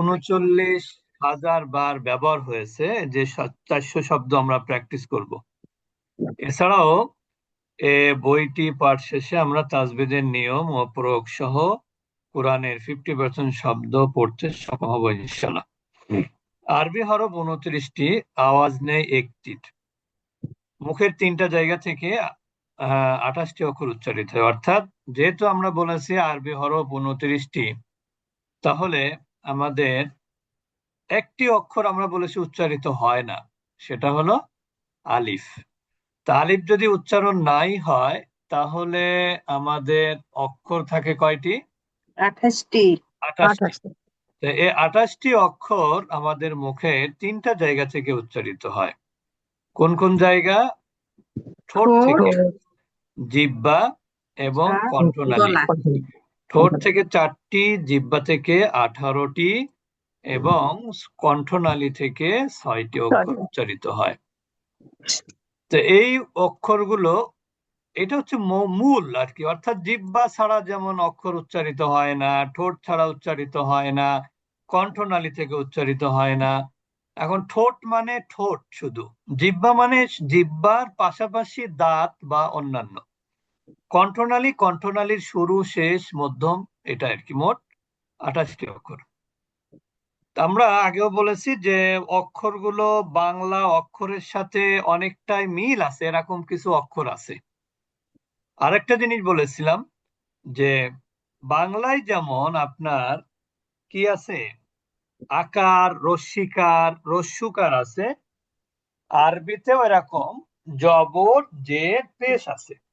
উনচল্লিশ হাজার বার ব্যবহার হয়েছে যে চারশো শব্দ আমরা প্র্যাকটিস করব। এছাড়াও এ বইটি পাঠ শেষে আমরা তাজবিদের নিয়ম ও প্রয়োগ সহ কোরআনের ফিফটি পার্সেন্ট শব্দ পড়তে সক্ষম হব ইনশাল্লাহ আরবি হরফ উনত্রিশটি, আওয়াজ নেই একটির মুখের তিনটা জায়গা থেকে আঠাশটি অক্ষর উচ্চারিত হয়। অর্থাৎ যেহেতু আমরা বলেছি আরবি হরফ উনত্রিশটি, তাহলে আমাদের একটি অক্ষর আমরা বলেছি উচ্চারিত হয় না সেটা হলো আলিফ। তা আলিফ যদি উচ্চারণ নাই হয় তাহলে আমাদের অক্ষর থাকে কয়টি? আঠাশটি। আঠাশটি। এই আঠাশটি অক্ষর আমাদের মুখে তিনটা জায়গা থেকে উচ্চারিত হয়। কোন কোন জায়গা? ঠোঁট থেকে। জিব্বা এবং আর কণ্ঠনালী। ঠোঁট থেকে চারটি জিব্বা থেকে আঠারোটি এবং কণ্ঠনালী থেকে ছয়টি অক্ষর উচ্চারিত হয়। তো এই অক্ষরগুলো এটা হচ্ছে মূল আর কি। অর্থাৎ জিব্বা ছাড়া যেমন অক্ষর উচ্চারিত হয় না ঠোঁট ছাড়া উচ্চারিত হয় না কণ্ঠনালী থেকে উচ্চারিত হয় না। এখন ঠোঁট মানে ঠোঁট শুধু। জিব্বা মানে জিব্বার পাশাপাশি দাঁত বা অন্যান্য। কণ্ঠনালী, কণ্ঠনালীর শুরু, শেষ, মধ্যম, এটা আর কি, মোট আঠাশটি অক্ষর। আমরা আগেও বলেছি যে অক্ষরগুলো বাংলা অক্ষরের সাথে অনেকটাই মিল আছে, এরকম কিছু অক্ষর আছে। আরেকটা জিনিস বলেছিলাম যে বাংলায় যেমন আপনার কি আছে? আকার রস্যিকার রস্যুকার আছে, আরবিতেও এরকম, জবর, জের, পেশ আছে।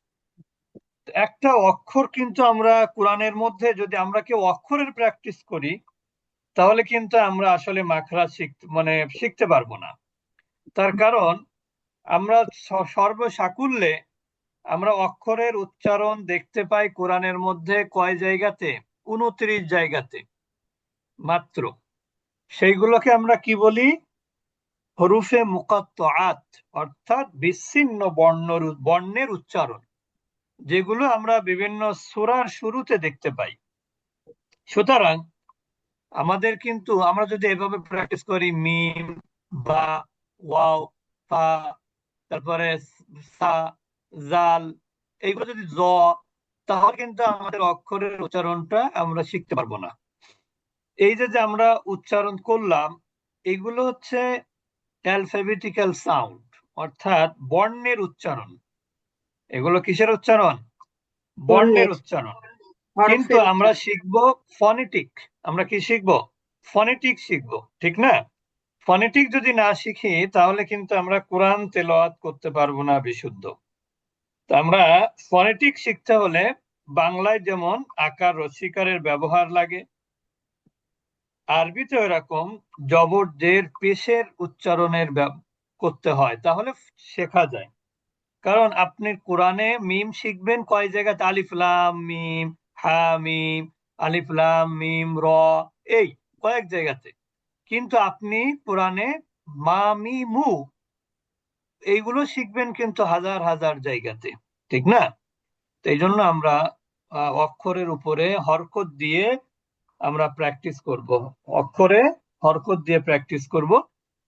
একটা অক্ষর কিন্তু আমরা কোরআনের মধ্যে যদি আমরা কেউ অক্ষরের প্র্যাকটিস করি, তাহলে কিন্তু আমরা আসলে মাখরাজ শিখতে মানে শিখতে পারব না। তার কারণ, আমরা সর্বসাকুল্যে আমরা অক্ষরের উচ্চারণ দেখতে পাই কোরআনের মধ্যে কয় জায়গাতে? উনত্রিশ জায়গাতে মাত্র। সেইগুলোকে আমরা কি বলি? হরুফে মুকাত্তাআত, অর্থাৎ বিচ্ছিন্ন বর্ণর, বর্ণের উচ্চারণ। যেগুলো আমরা বিভিন্ন সূরার শুরুতে দেখতে পাই। সুতরাং আমাদের কিন্তু, আমরা যদি এভাবে প্র্যাকটিস করি, মিম, বা, ওয়াও, ফা, তারপরে সা, জাল, এইগুলো যদি জ, তাহলে কিন্তু আমাদের অক্ষরের উচ্চারণটা আমরা শিখতে পারব না। এই যে যে আমরা উচ্চারণ করলাম, এগুলো হচ্ছে অ্যালফাবেটিক্যাল সাউন্ড অর্থাৎ বর্ণের উচ্চারণ। এগুলো কিসের উচ্চারণ? বর্ণের। উচ্চারণ। কিন্তু আমরা শিখব ফনেটিক। আমরা কি শিখব? ফনেটিক শিখব ঠিক না? ফনেটিক যদি না শিখি তাহলে কিন্তু আমরা কোরআন তেলাওয়াত করতে পারব না বিশুদ্ধ। তো আমরা ফনেটিক শিখতে হলে বাংলায় যেমন আকার রসিকারের ব্যবহার লাগে আরবিতে এরকম জবর জের পেশের উচ্চারণের করতে হয় তাহলে শেখা যায়। কারণ আপনি কোরআনে মিম শিখবেন কয় জায়গাতে? আলিফ, লাম, মিম, হা, মিম, আলিফ, লাম, মিম, র, এই কয়েক জায়গাতে। কিন্তু আপনি কোরআনে মা, মি, মু এইগুলো শিখবেন কিন্তু হাজার হাজার জায়গাতে। ঠিক না? এই জন্য আমরা অক্ষরের উপরে হরকত দিয়ে আমরা প্র্যাকটিস করব। অক্ষরে হরকত দিয়ে প্র্যাকটিস করব।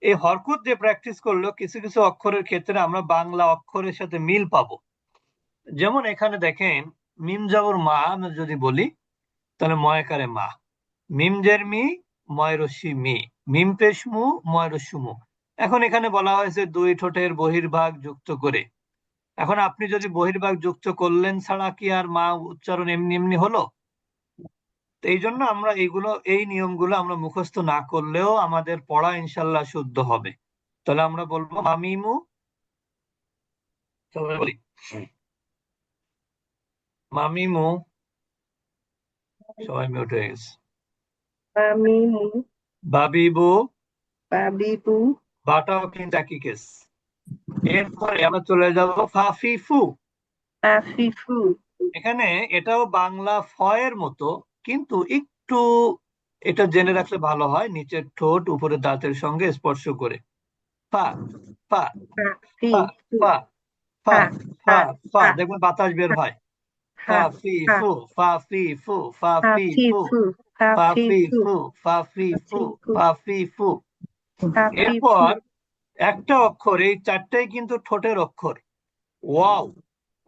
এই হরকত দিয়ে প্র্যাকটিস করলেও কিছু কিছু অক্ষরের ক্ষেত্রে আমরা বাংলা অক্ষরের সাথে মিল পাবো। যেমন এখানে দেখেন, মিম জবর মা আমরা যদি বলি, তাহলে ময়কারে মা। মিম জের মি ময়রসি মি। মিম পেশ মু ময়রসু মু। এখন এখানে বলা হয়েছে দুই ঠোঁটের বহির্ভাগ যুক্ত করে। এখন আপনি যদি বহির্ভাগ যুক্ত করলেন, ছাড়া কি আর মা উচ্চারণ এমনি এমনি হলো? তো এই জন্য আমরা এইগুলো এই নিয়মগুলো আমরা মুখস্থ না করলেও আমাদের পড়া ইনশাল্লাহ শুদ্ধ হবে। তাহলে আমরা বলব মামিমু বলি মামিমু সবাই মিউট হয়ে গেছে। মামিমু বাবিবু বাবিবু। বাটাও কিন্তু একই কেস এরপরে আমরা চলে যাব ফাফিফু। আফিফু এখানে এটাও বাংলা ফয়ের মতো। কিন্তু একটু এটা জেনে রাখলে ভালো হয় নিচের ঠোঁট উপরে দাঁতের সঙ্গে স্পর্শ করে। ফা ফা ফা ফা ফা ফা। দেখবেন বাতাস বের হয়। ফা ফি ফু ফা ফি ফু ফা। ফি ফু আফিফু ফাফি Fafifu. ফু ফাফি ফু ফাফিফু। ফাফি ফু এরপর একটা অক্ষর এই চারটাই কিন্তু ঠোঁটের অক্ষর। ওয়াও।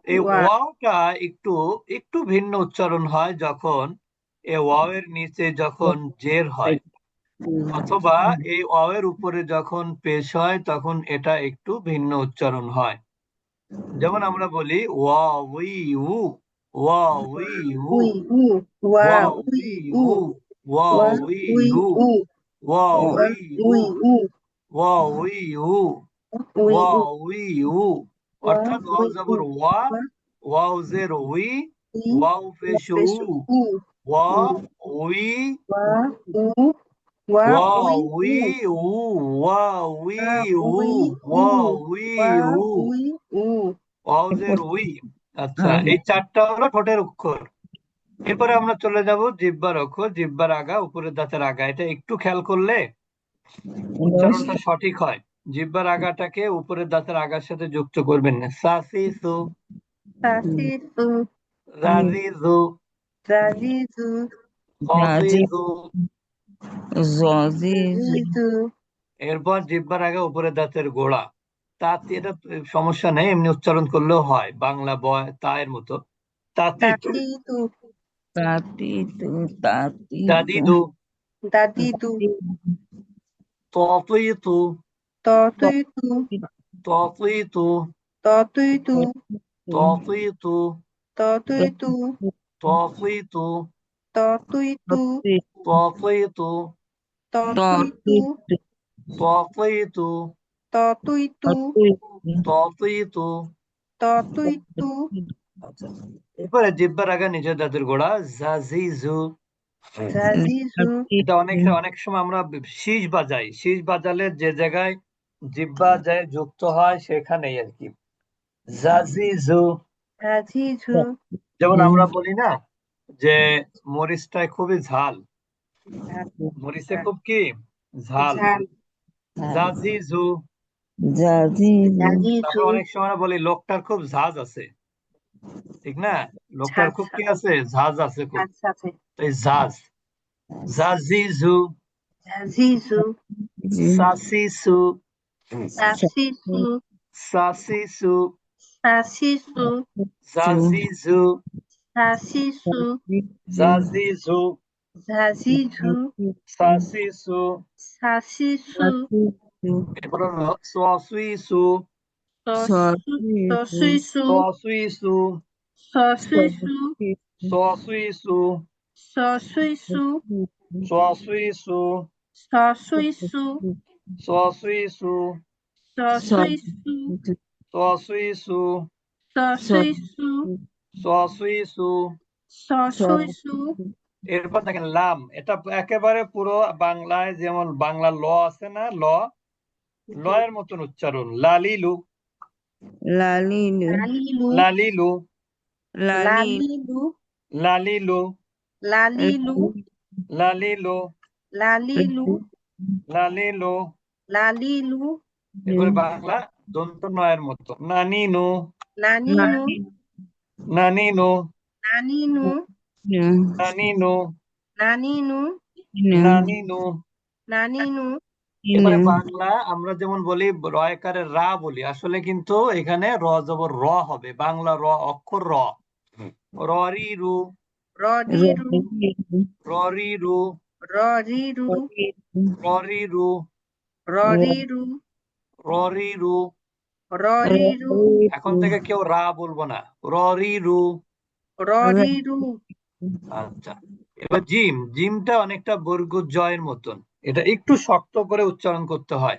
এই ওয়া। ওয়াওটা একটু একটু ভিন্ন উচ্চারণ হয় যখন এই ওয়াও এর নিচে যখন জের হয়, অথবা এই ওয়াও এর উপরে যখন পেশ হয়, তখন এটা একটু ভিন্ন উচ্চারণ হয় যেমন আমরা বলি ওয়া উই উ উ উ উ উ উ অর্থাৎ ওয়াও জবর ওয়া। ওয়াও জের উই ওয়াউজের উই আচ্ছা এই চারটা হলো ঠোঁটের অক্ষর। এরপরে আমরা চলে যাব জিব্বার অক্ষর জিব্বার আগা উপরের দাঁতের আগা। এটা একটু খেয়াল করলে উচ্চারণটা সঠিক হয়। জিব্বার আগাটাকে উপরের দাঁতের আগার সাথে যুক্ত করবেন না। সাসিসু Sasisu. রাজিজু Zazizu. ফসিজু Zizu. এরপর জিব্বার আগে উপরের দাঁতের গোড়া। তাতে এটা সমস্যা নেই এমনি উচ্চারণ করলেও হয়। বাংলা বয় তায়ের মতো। তাতিতু. দাদিদু. ততিতু Totuitu. ততিতু Totuitu. ততিতু Totuitu. ততিতু Totuitu. আচ্ছা এরপরে জিব্বার আগা নিচের দাঁতের গোড়া জাজিজু Zazizu. এটা অনেক অনেক সময় আমরা শীষ বাজাই শীষ বাজালে যে জায়গায় জিব্বা যায় যুক্ত হয় সেখানেই আর কি জাজিজু. যেমন আমরা বলি না যে মরিচটায় খুবই ঝাল। মরিচে খুব কি? ঝাল। জাজিজু অনেক সময় আমরা বলি লোকটার খুব ঝাঁজ আছে। ঠিক না? লোকটার খুব কি আছে। ঝাঁজ আছে খুব। আচ্ছা। এই ঝাঁজ। জাজিজু Zazizu. সাসিসু Sasisu. সাসিসু Sasisu. জাজিজু Sasisu. জাজিজু Zazizu. সাসিসু Sasisu. এরপর হলো সসুইসু Sosuisu. সসুইসু Sosuisu. সসুইসু Sosuisu. সসুইসু Sosuisu. সসুইসু Sosuisu. সসুইসু Sosuisu. সসুইসু Sosuisu. এরপর দেখেন লাম এটা একেবারে পুরো বাংলায় যেমন বাংলা ল আছে না ল ল এর মতন উচ্চারণ লালিলু Lalilu. লালিলু Lalilu. লালিলু Lalilu. লালিলু Lalilu. লালিলু Lalilu. এরপরে বাংলা দন্ত নয়ের মতো নানিনু. নানিনু. নানিনু Naninu. নানিনু Naninu. এবারে বাংলা আমরা যেমন বলি রয়কারে রা বলি আসলে কিন্তু এখানে র জবর র হবে বাংলা র অক্ষর র ররি রু Rodiru. ররি রু Rodiru. ররি রু Rodiru. ররি রু এখন থেকে কেউ রা বলব না ররি রু Rodiru. আচ্ছা এবার জিম জিমটা অনেকটা বর্গ জয়ের মতন এটা একটু শক্ত করে উচ্চারণ করতে হয়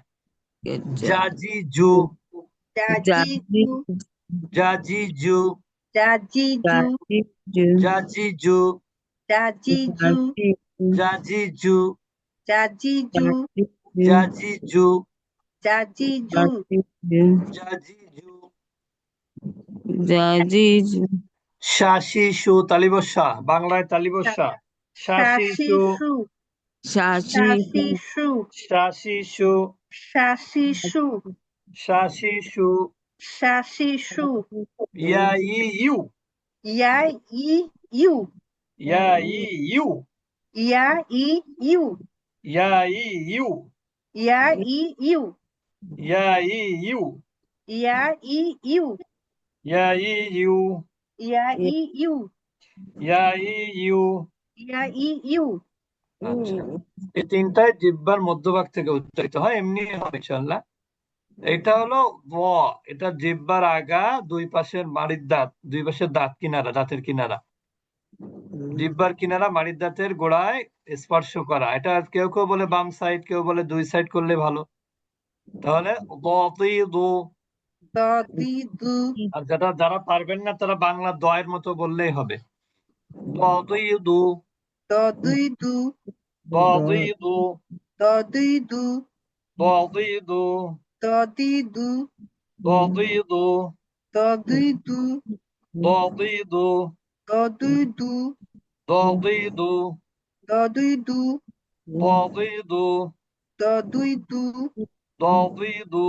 জাজি জু. জাজি জু. জাজি জু. জাজি জু জাজি জু জাজি জু Jajizu. শাসি সু তালিবসা বাংলায় তালিবসা জাজিজু জাজিজু জাজিজু শাশিশু তালিবসা বাংলায় তালিবসা শাশিশু শাশিশু শাশিশু শাশিশু শাশিশু শাশিশু ইয়াই ইউ ইয়াই ইউ ইয়াই ইউ ইয়াই ইউ ইয়াই ইউ ইয়াই ইউ ইয়া ই ইউ ইয়া ই ইউ ইয়া ই ইউ ইয়া ই ইউ আচ্ছা এই তিনটাই জিহ্বার মধ্যভাগ থেকে উচ্চারিত হয় এমনি হবে ইনশাল্লাহ এটা হলো ব এটা জিহ্বার আগা দুই পাশের মাড়ির দাঁত দুই পাশের দাঁত কিনারা দাঁতের কিনারা জিহ্বার কিনারা মাড়ির দাঁতের গোড়ায় স্পর্শ করা এটা কেউ কেউ বলে বাম সাইড কেউ বলে দুই সাইড করলে ভালো তাহলে আর যারা যারা পারবেন না তারা বাংলা দয়ের মতো বললেই হবে দু দতি দু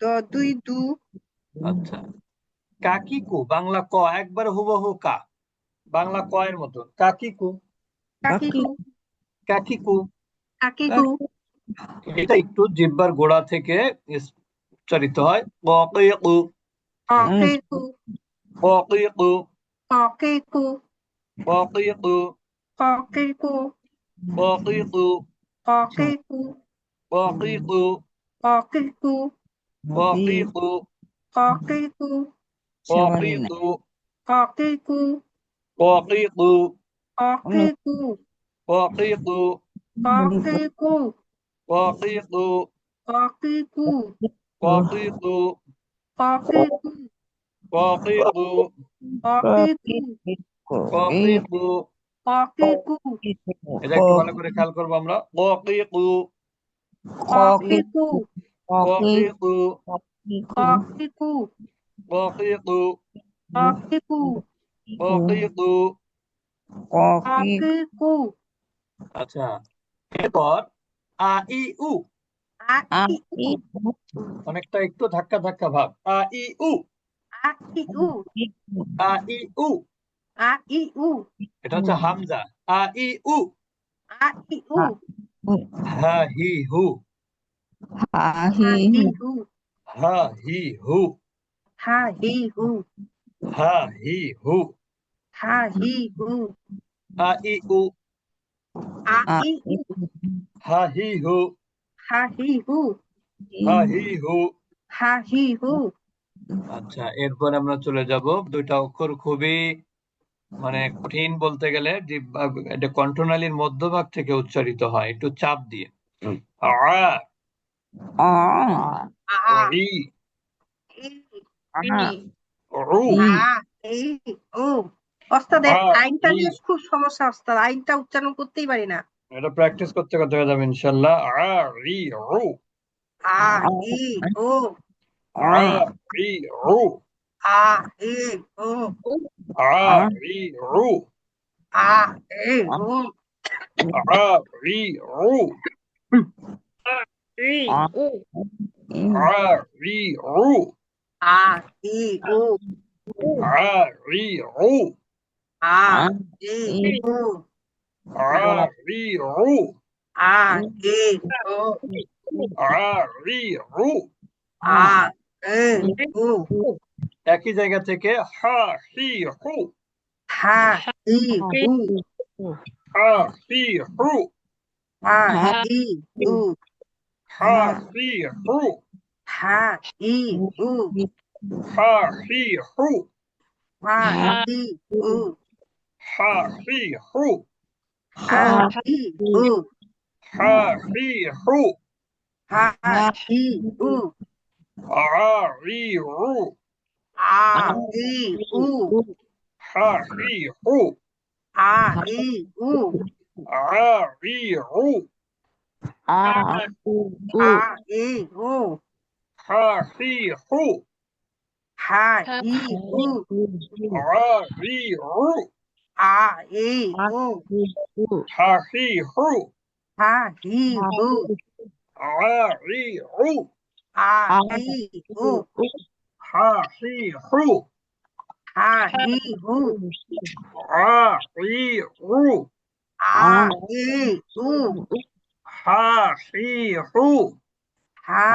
দ দুই দু দতি দু দ দুই দু দতি দু দ দুই দু দতি দু দ দুই দু দতি দু দ দুই দু আচ্ছা। কাকিকু বাংলা ক একবার হুবহু কা। বাংলা ক এর মতো। কাকিকু। কাকিকু। কাকিকু। কাকিকু। এটা একটু জিহ্বার গোড়া থেকে উচ্চারিত হয়। ককিকু। ককেকু। ককিকু। ককেকু। ককিকু। ককেকু। ককিকু। ককেকু। ককিকু। ককেকু ককিকু ককেকু ককিকু ককেকু ককিকু ককেকু ককিকু ককেকু ককিকু ককেকু ককিকু ককেকু ককিকু ককেকু ককিকু ককেকু এটা একটু ভালো করে খেয়াল করব আমরা ককিকু ককেকু ককিকু ককেকু ককিকু ককেকু ককিকু ককেকু আচ্ছা এরপর আ ই উ আ ই অনেকটা একটু ধাক্কা ধাক্কা ভাব আ ই উ আ ই উ আ ই উ আ ই উ এটা হচ্ছে হামজা আ ই উ আ ই উ হা হি হু হা হি হু হা হি হু হা হি হু হা হি হু হা হি হু আ ই উ আ ই উ হা হি হু হা হি হু হা হি হু হা হি হু আচ্ছা এরপর আমরা চলে যাব। দুইটা অক্ষর খুবই মানে কঠিন বলতে গেলে এটা কণ্ঠনালীর মধ্যভাগ থেকে উচ্চারিত হয় একটু চাপ দিয়ে। আ উ আ ই উ ওস্তাদ আ, আইনটা। নিয়ে খুব সমস্যা ওস্তাদ আইনটা উচ্চারণ করতেই পারি না এটা প্র্যাকটিস করতে করতে হয়ে যাবে ইনশাল্লাহ আ ই উ আ ই উ আ ই উ আ ই উ আ ই উ আ ই উ আ ই উ U, ah. U. Ari, ru. Ari, ru. Ari, ru. Ari, ru. Ari, ru. Ari, ru. Ari, ru. 哈西虎，哈西虎，哈西虎，哈西虎，哈西虎，哈西虎，哈西虎，哈西虎，哈西虎，哈西虎，哈西虎，哈西虎。 อาอูอูอาอีอูฮาฮีฮูฮาอีอูอารีรูอาอีอูฮาฮีฮูฮาฮีฮูอารีรูอาอีอูฮาฮีฮูฮาฮีฮูอารีรูอาอีอู হা হি হু হা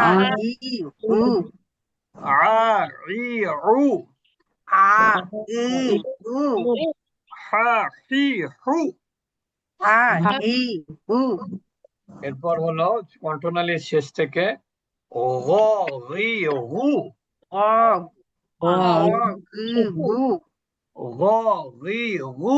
ই হু আ ই উ আ ই উ হা হি হু হা ই হু এরপর হলো কণ্ঠনালীর শেষ থেকে ও রি হু গি রি হু গ গি গু গ রি হু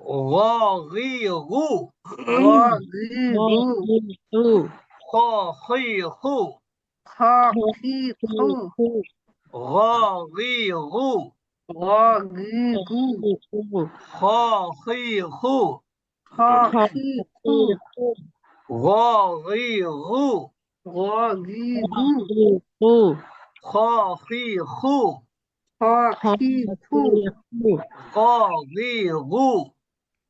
গ রি হু গ গি গু খ হি হু খ খি খু গ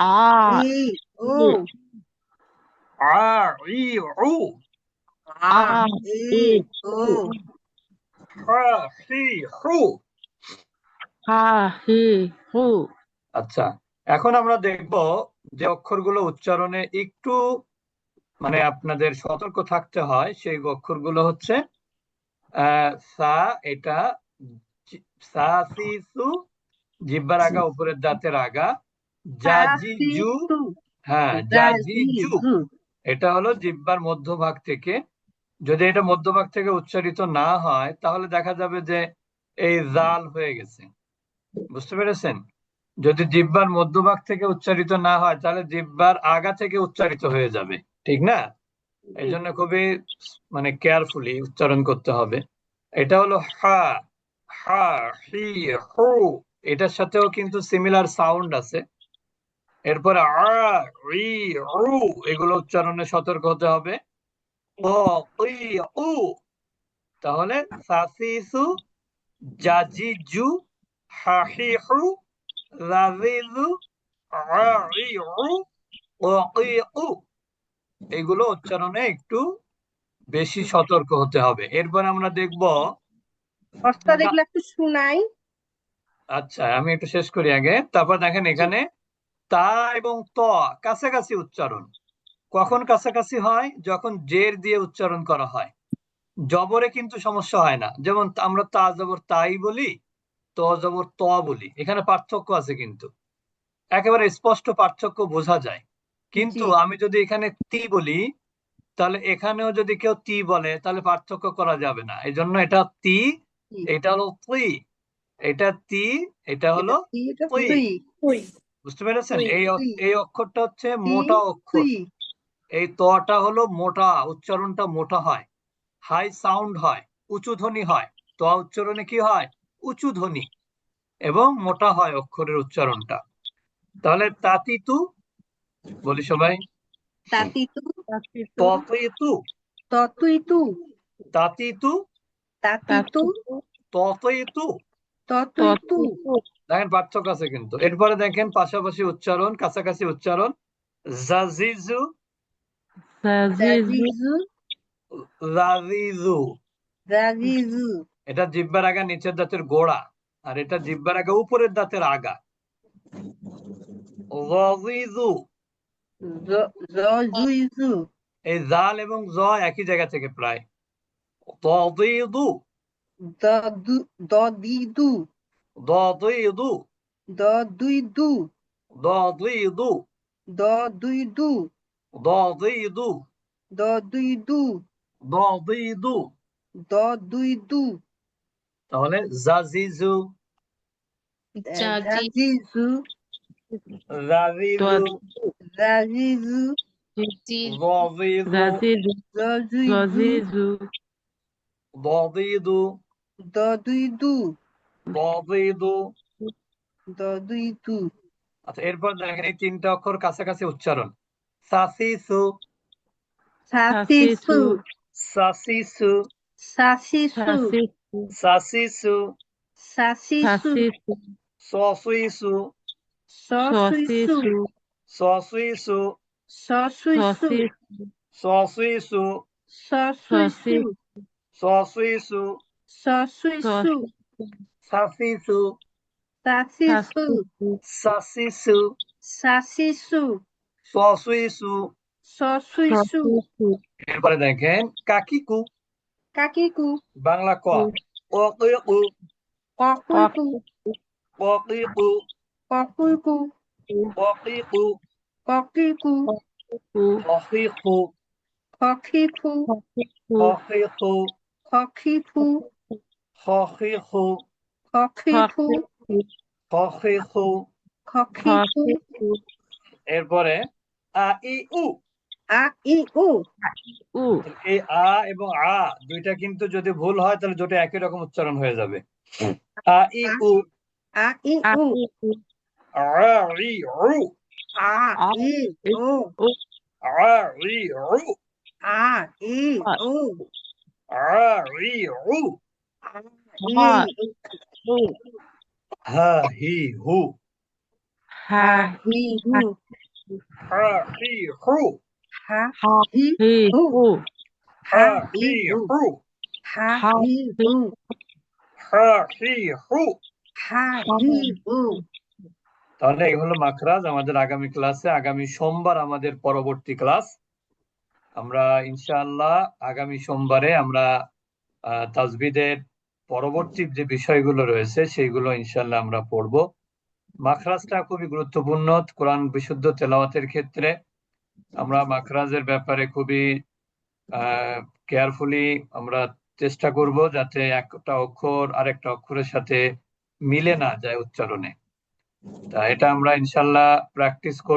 রু ই উ আ রি রু আ ই উ হা হি হু আচ্ছা এখন আমরা দেখব যে অক্ষরগুলো উচ্চারণে একটু মানে আপনাদের সতর্ক থাকতে হয় সেই অক্ষরগুলো হচ্ছে আহ, সা এটা সা সি সু জিব্বার আগা উপরের দাঁতের আগা জা জি জু হ্যাঁ জা জি জু এটা হলো জিব্বার মধ্যভাগ থেকে। যদি এটা মধ্যভাগ থেকে উচ্চারিত না হয় তাহলে দেখা যাবে যে এই জাল হয়ে গেছে। বুঝতে পেরেছেন? যদি জিব্বার মধ্যভাগ থেকে উচ্চারিত না হয় তাহলে জিব্বার আগা থেকে উচ্চারিত হয়ে যাবে। ঠিক না? এই জন্য খুবই মানে কেয়ারফুলি উচ্চারণ করতে হবে। এটা হলো হা হা হি হু। এটার সাথেও কিন্তু সিমিলার সাউন্ড আছে। এরপরে এগুলো উচ্চারণে সতর্ক হতে হবে। ও তাহলে সাসিসু জাজিজু হাহিহু রাজিজু এগুলো উচ্চারণে একটু বেশি সতর্ক হতে হবে। এরপর আমরা দেখব একটু শুনাই। আচ্ছা আমি একটু শেষ করি আগে। তারপর দেখেন এখানে তা এবং ত কাছাকাছি উচ্চারণ। কখন কাছাকাছি হয়? যখন জের দিয়ে উচ্চারণ করা হয়। জবরে কিন্তু সমস্যা হয় না। যেমন আমরা তা জবর তাই বলি ত জবর ত বলি। এখানে পার্থক্য আছে কিন্তু। একেবারে স্পষ্ট পার্থক্য বোঝা যায়। কিন্তু আমি যদি এখানে তি বলি তাহলে এখানেও যদি কেউ তি বলে তাহলে পার্থক্য করা যাবে না। এই জন্য এটা তি এটা হলো তুই এটা তি এটা হলো তুই। বুঝতে পেরেছেন? এই এই অক্ষরটা হচ্ছে মোটা অক্ষর। এই তটা হলো মোটা উচ্চারণটা মোটা হয়। হাই সাউন্ড হয় উঁচু ধ্বনি হয়। ত উচ্চারণে কি হয়? উঁচু ধ্বনি। এবং মোটা হয় অক্ষরের উচ্চারণটা। তাহলে তাতিতু বলি সবাই। তাতি তু ততইতু ততুই তু তাতিতু। তাতি তু ততইতু ততুই তু দেখেন পার্থক্য আছে কিন্তু। এরপরে দেখেন পাশাপাশি উচ্চারণ কাছাকাছি উচ্চারণ জাজিজু জাজিজু জাজিজু এটা জিব্বার আগা নিচের দাঁতের গোড়া আর এটা জিব্বার আগা উপরের দাঁতের আগা। রাজিজু। জ- এই জাল এবং জ একই জায়গা থেকে প্রায়। তদিদু। দদু দদিদু দদিদু দদুইদু দদিদু দদুইদু দদিদু দদুইদু দাদিদু দ দুই দু তাহলে জাজিজু জাজি জাজিজু জাজিজু জাজিজু জি দাদিদু Zazizu, জজুইজু Zazizu, দাদিদু দ দুই দু দাদিদু দ দুই দু আচ্ছা এরপর দেখেন এই তিনটা অক্ষর কাছাকাছি উচ্চারণ সাসিসু সাসিসু সাসিসু সাসিসু সাসিসু Sassisu, সসুইসু সসুইসু সসুইসু সসুইসু Sassisu, সসুইসু সসুইসু সসুইসু সাসিসু সাসিসু সাসিসু সাসিসু সসুইসু সসুইসু এরপরে দেখেন কাকিকু কাকিকু বাংলা ক অকিকু ককুইকু অকিকু ককুইকু অকিকু ককিকু অকিকু খখিকু অকিকু খখিকু খকিকু এরপরে আ ই উ। আ ই উ। এই আ এবং আ দুইটা কিন্তু যদি ভুল হয় তাহলে দুটো একই রকম উচ্চারণ হয়ে যাবে। আ ই উ। আ ই উ। আ ই উ। আ ই উ আ ই উ। আ ই উ আ ই উ। আ ই হা হি হু। Ha, he who. Ha he who. Ha Ha, he. He, who Who, হা হা। হি। হি হু হু হা হি। হু। হা হি হু হা হি। হু। তাহলে এই হলো মাখরাজ আমাদের আগামী ক্লাসে আগামী সোমবার আমাদের পরবর্তী ক্লাস আমরা ইনশাআল্লাহ আগামী সোমবারে আমরা আহ, তাজবিদের পরবর্তী যে বিষয়গুলো রয়েছে, সেইগুলো ইনশাআল্লাহ আমরা পড়ব। মাখরাজটা খুবই গুরুত্বপূর্ণ। কোরআন বিশুদ্ধ তেলাওয়াতের ক্ষেত্রে আমরা মাখরাজের ব্যাপারে খুবই কেয়ারফুলি আমরা চেষ্টা করব যাতে একটা অক্ষর আরেকটা অক্ষরের সাথে মিলে না যায় উচ্চারণে। তা এটা আমরা ইনশাল্লাহ প্র্যাকটিস করব।